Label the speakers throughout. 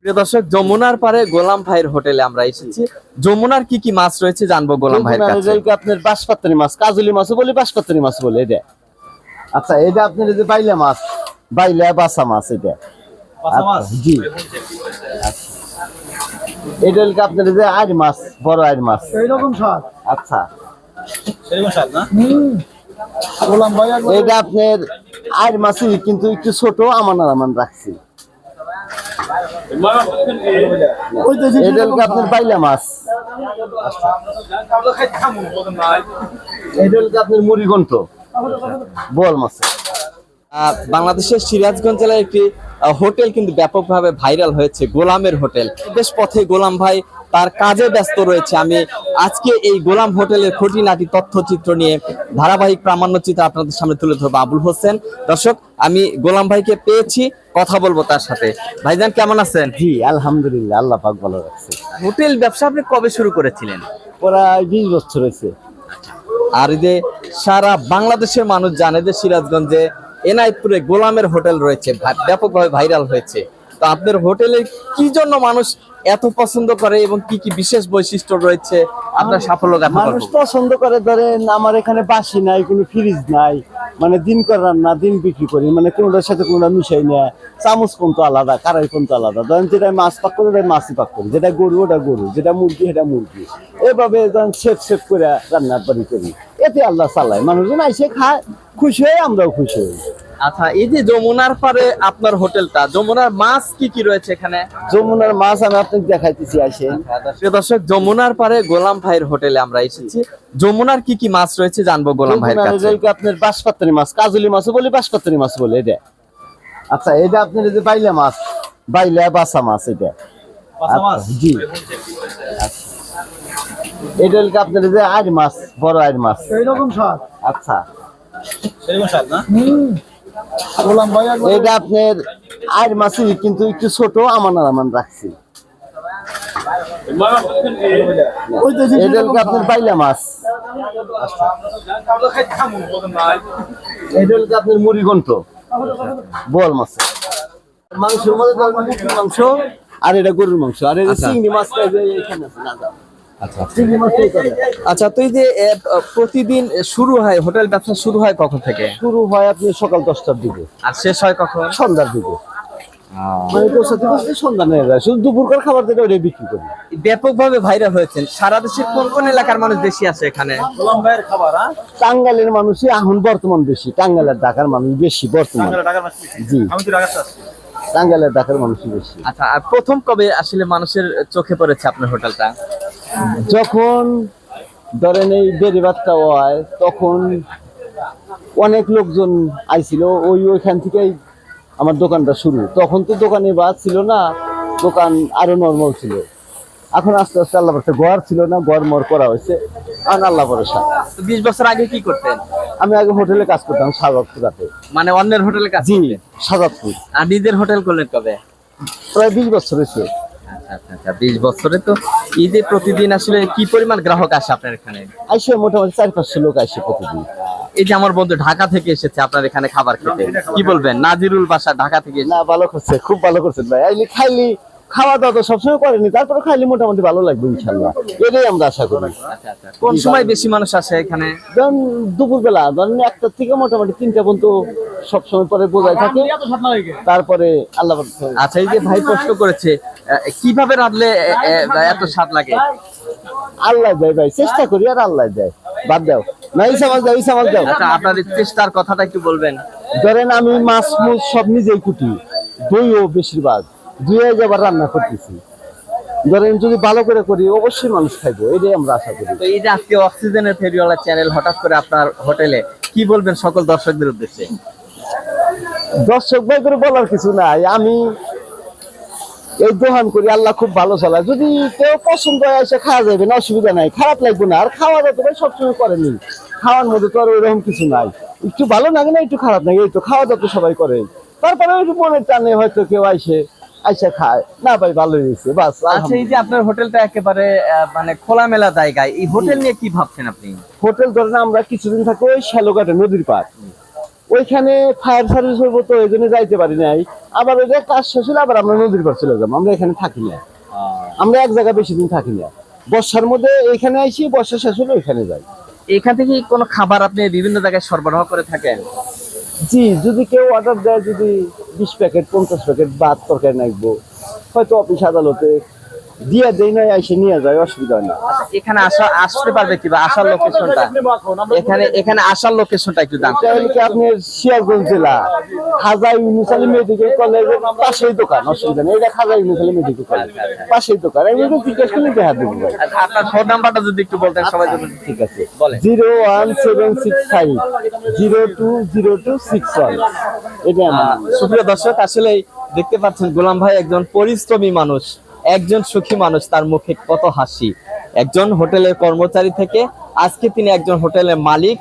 Speaker 1: প্রিয় দর্শক যমুনার পারে গোলাম ভাইয়ের হোটেলে আমরা এসেছি। যমুনার কি কি মাছ রয়েছে জানব গোলাম ভাইয়ের কাছে।
Speaker 2: আপনার বাঁশপাত্রি মাছ কাজলি মাছও বলি বাঁশপাত্রি মাছ বলে এটা আচ্ছা এটা আপনার যে বাইলা মাছ বাইলা বাসা মাছ এটা আচ্ছা, জি। আচ্ছা। এটা হলো আপনার যে আড় মাছ বড় আড় মাছ?
Speaker 3: এইরকম স্বাদ
Speaker 2: আচ্ছা।
Speaker 3: হুম। গোলাম ভাই
Speaker 2: এটা আপনার আড় মাছই কিন্তু একটু ছোট আমান আর আমান রাখছি। এটা হলো আপনার বাইলা মাছ? এটা হলো আপনার বল মাছ।
Speaker 1: বাংলাদেশের সিরাজগঞ্জ জেলার একটি হোটেল কিন্তু ব্যাপকভাবে ভাইরাল হয়েছে গোলামের হোটেল। বেশ পথে গোলাম ভাই তার কাজে ব্যস্ত রয়েছে। আমি আজকে এই গোলাম হোটেলের খুঁটিনাটি তথ্যচিত্র নিয়ে ধারাবাহিক প্রামাণ্য চিত্র আপনাদের সামনে তুলে ধরবো আবুল হোসেন। দর্শক আমি গোলাম ভাইকে পেয়েছি। কথা বলব তার সাথে। ভাইজান কেমন আছেন?
Speaker 2: জি আলহামদুলিল্লাহ আল্লাহ পাক ভালো রাখছে।
Speaker 1: হোটেল ব্যবসা আপনি কবে শুরু করেছিলেন?
Speaker 2: প্রায় বিশ বছর হয়েছে।
Speaker 1: আর এই যে সারা বাংলাদেশের মানুষ জানে যে সিরাজগঞ্জে এনায়তপুরে গোলামের হোটেল রয়েছে ব্যাপকভাবে ভাইরাল হয়েছে। তো আপনার হোটেলে কি জন্য মানুষ এত পছন্দ করে এবং কি কি বিশেষ বৈশিষ্ট্য রয়েছে? আপনার সাফল্য গাথা
Speaker 2: মানুষ পছন্দ করে ধরেন আমার এখানে বাসি নাই কোনো ফ্রিজ নাই মানে দিন করে রান্না, দিন বিক্রি করি মানে কোনোটার সাথে কোনোটা মিশাই না চামচ কোনটা আলাদা, কারাই কোনটা আলাদা। ধরেন যেটা মাছ পাক করি, ওটাই মাছই পাক করি। যেটা গরু, ওটা গরু। যেটা মুরগি, সেটা মুরগি। এভাবে ধরেন সেফ সেফ করে রান্না বাড়ি করি। এতে আল্লাহ চালায়। মানুষজন আইসে খায়, খুশি হয়ে আমরাও খুশি হই।
Speaker 1: আচ্ছা এই যে যমুনার পারে আপনার হোটেলটা যমুনার মাছ কি কি রয়েছে এখানে?
Speaker 2: যমুনার মাছ আমি আপনাকে দেখাইতেছি আসেন
Speaker 1: প্রিয় দর্শক যমুনার পারে গোলাম ভাইয়ের হোটেলে আমরা এসেছি। যমুনার কি কি মাছ রয়েছে জানব গোলাম ভাইয়ের কাছে।
Speaker 2: এই যে আপনার বাঁশপাত্রি মাছ কাজলি মাছও বলি বাঁশপাত্রি মাছ বলে এটা। আচ্ছা এটা আপনার এই যে বাইলা মাছ বাইলা বাসা মাছ এটা। আচ্ছা, জি। আচ্ছা। এটা হলো কি আপনার এই যে আড় মাছ বড় আড় মাছ।
Speaker 3: এইরকম স্বাদ।
Speaker 2: আচ্ছা। এটা আপনার আড় মাছই কিন্তু একটু ছোট আমান আর আমান রাখছি
Speaker 3: ওই
Speaker 2: এটা হলো আপনার বাইলা মাছ এটা হলো কি আপনার মুড়িগন্ট বল মাছ মাংসের মধ্যে মাংস আর এটা গরুর মাংস আর এটা
Speaker 1: আচ্ছা।
Speaker 2: চিংড়ি মাছটা এখানে আছে না।
Speaker 1: আচ্ছা
Speaker 2: মাছটা
Speaker 1: আচ্ছা তো এই যে প্রতিদিন শুরু হয় হোটেল ব্যবসা শুরু হয় কখন থেকে?
Speaker 2: শুরু হয় আপনি সকাল দশটার দিকে।
Speaker 1: আর শেষ হয় কখন?
Speaker 2: সন্ধ্যার দিকে। মানে
Speaker 1: ব্যাপকভাবে ভাইরাল হয়েছেন। সারা দেশের কোন কোন এলাকার মানুষ বেশি আছে এখানে?
Speaker 2: টাঙ্গাইলের মানুষই এখন বর্তমান বেশি। টাঙ্গালের ঢাকার মানুষ বেশি বর্তমান। জি। টাঙ্গাইলের ঢাকার মানুষই বেশি।
Speaker 1: আচ্ছা আর প্রথম কবে আসলে মানুষের চোখে পড়েছে আপনার হোটেলটা?
Speaker 2: যখন ধরেন এই বেড়িবাদটা হয় তখন অনেক লোকজন আইছিল ওই ওইখান থেকেই আমার দোকানটা শুরু। তখন তো দোকানে বাদ ছিল না দোকান আরও নর্মাল ছিল। এখন আস্তে আস্তে আল্লাহ ভরসা ঘর ছিল না ঘর মর করা হয়েছে। আর আল্লাহ ভরসা।
Speaker 1: তো বিশ বছর আগে কি করতেন?
Speaker 2: আমি আগে হোটেলে কাজ করতাম সাজাদপুরাতে
Speaker 1: মানে অন্যের হোটেলে কাজ
Speaker 2: জি? সাজাদপুর
Speaker 1: আর নিজের হোটেল করলেন কবে?
Speaker 2: প্রায় বিশ বছর হয়েছে।
Speaker 1: আচ্ছা আচ্ছা বিশ বছরে তো ঈদে প্রতিদিন আসলে কি পরিমাণ গ্রাহক আসে আপনার এখানে?
Speaker 2: আইসে মোটামুটি চার পাঁচশো লোক আইসে প্রতিদিন।
Speaker 1: এই যে আমার বন্ধু ঢাকা থেকে এসেছে আপনার এখানে খাবার খেতে। কি বলবেন? নাজিরুল বাসা ঢাকা থেকে
Speaker 2: না ভালো করছে খুব ভালো করছেন ভাই। খাইলি খাওয়া দাওয়া তো সবসময় করেনি তারপরে খাইলে মোটামুটি ভালো লাগবে ইনশাল্লাহ। এটাই আমরা আশা করি।
Speaker 1: কোন সময় বেশি মানুষ আসে এখানে?
Speaker 2: ধরেন দুপুরবেলা ধরেন একটার থেকে মোটামুটি তিনটা পর্যন্ত সবসময় পরে বোঝাই থাকে। তারপরে আল্লাহ
Speaker 1: আচ্ছা এই যে ভাই প্রশ্ন করেছে কীভাবে রাঁধলে এত স্বাদ লাগে?
Speaker 2: আল্লাহ দেয় ভাই চেষ্টা করি আর আল্লাহ দেয়। বাদ দাও। না ইসা মাছ দাও ইসা মাছ দাও।
Speaker 1: আচ্ছা আপনার এই চেষ্টার কথাটা একটু বলবেন।
Speaker 2: ধরেন আমি মাছ মুছ সব নিজেই কুটি দইও বেশিরভাগ। দুই যাবার রান্না করতেছি। ধরেন যদি ভালো করে করি অবশ্যই মানুষ খাইবো এটাই আমরা আশা করি।
Speaker 1: তো এই যে আজকে অক্সিজেনের ফেরিওয়ালা চ্যানেল হঠাৎ করে আপনার হোটেলে কি বলবেন সকল দর্শকদের উদ্দেশ্যে?
Speaker 2: দর্শক ভাই করে বলার কিছু নাই। আমি এই দোকান করি আল্লাহ খুব ভালো চালায়। যদি কেউ পছন্দ হয় এসে খাওয়া যাবে না অসুবিধা নাই। খারাপ লাগবে না। আর খাওয়া দাওয়া তো ভাই সবসময় করেনি খাওয়ার মধ্যে তো আর ওইরকম কিছু নাই। একটু ভালো লাগে না একটু খারাপ লাগে এই তো খাওয়া দাওয়া তো সবাই করে। তারপরে একটু মনের টানে হয়তো কেউ আইসে। আইসা খায়। না ভাই ভালো হয়েছে বাস
Speaker 1: আচ্ছা এই যে আপনার হোটেলটা একেবারে মানে খোলামেলা জায়গায় এই হোটেল নিয়ে কি ভাবছেন আপনি?
Speaker 2: হোটেল ধরেন আমরা কিছুদিন থাকি ওই শ্যালোঘাটে নদীর পার ওইখানে ফায়ার সার্ভিস হইব তো ওই জন্য যাইতে পারি নাই। আবার ওই যে কাজ শেষ হলে আবার আমরা নদীর পার চলে যাব আমরা এখানে থাকি না। আমরা এক জায়গায় বেশি দিন থাকি না। বর্ষার মধ্যে এখানে আইসি বর্ষা শেষ হলে ওইখানে যাই।
Speaker 1: এখান থেকে কোনো খাবার আপনি বিভিন্ন জায়গায় সরবরাহ করে থাকেন?
Speaker 2: জি, যদি কেউ অর্ডার দেয়, যদি বিশ প্যাকেট পঞ্চাশ প্যাকেট ভাত তরকারি নাকবো হয়তো অফিস আদালতে দিয়ে দেই নয় এসে নিয়ে যায় অসুবিধা হয় না।
Speaker 1: এখানে আসা আসতে পারবে কি বা আসার লোকেশনটা এখানে এখানে আসার লোকেশনটা একটু
Speaker 2: হলো কি আপনার সিয়ারগঞ্জ জেলা। খাজা ইউনুস আলী মেডিকেল কলেজের পাশেই দোকান অসুবিধা নেই। এটা খাজা ইউনুস আলী মেডিকেল কলেজ। পাশেই দোকান। আমি এটা জিজ্ঞেস করলে দেখা দেবো
Speaker 1: আচ্ছা, আপনার ফোন নাম্বারটা যদি একটু বলতেন সবাই যদি
Speaker 2: ঠিক আছে। Zero one seven six five zero two zero two six one. এটা
Speaker 1: সুপ্রিয় দর্শক আসলে দেখতে পাচ্ছেন গোলাম ভাই একজন পরিশ্রমী মানুষ। একজন সুখী মানুষ তার মুখে কত হাসি। একজন হোটেলের কর্মচারী থেকে আজকে তিনি একজন হোটেলের মালিক।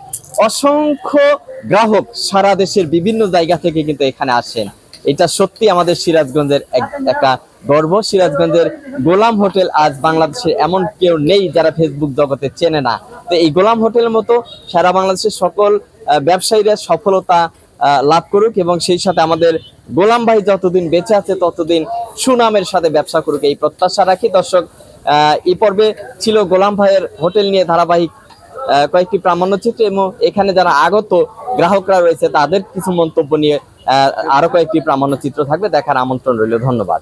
Speaker 1: অসংখ্য গ্রাহক সারা দেশের বিভিন্ন জায়গা থেকে কিন্তু এখানে আসেন। এটা সত্যি আমাদের সিরাজগঞ্জের একটা গর্ব। সিরাজগঞ্জের গোলাম হোটেল আজ বাংলাদেশে এমন কেউ নেই যারা ফেসবুক জগতে চেনে না। তো এই গোলাম হোটেলের মতো সারা বাংলাদেশের সকল ব্যবসায়ীরা সফলতা লাভ করুক এবং সেই সাথে আমাদের গোলাম ভাই যতদিন বেঁচে আছে ততদিন সুনামের সাথে ব্যবসা করুক, এই প্রত্যাশা রাখি। দর্শক এই পর্বে ছিল গোলাম ভাইয়ের হোটেল নিয়ে ধারাবাহিক কয়েকটি প্রামাণ্যচিত্র এবং এখানে যারা আগত গ্রাহকরা রয়েছে, তাদের কিছু মন্তব্য নিয়ে আরও কয়েকটি প্রামাণ্যচিত্র থাকবে, দেখার আমন্ত্রণ রইল। ধন্যবাদ।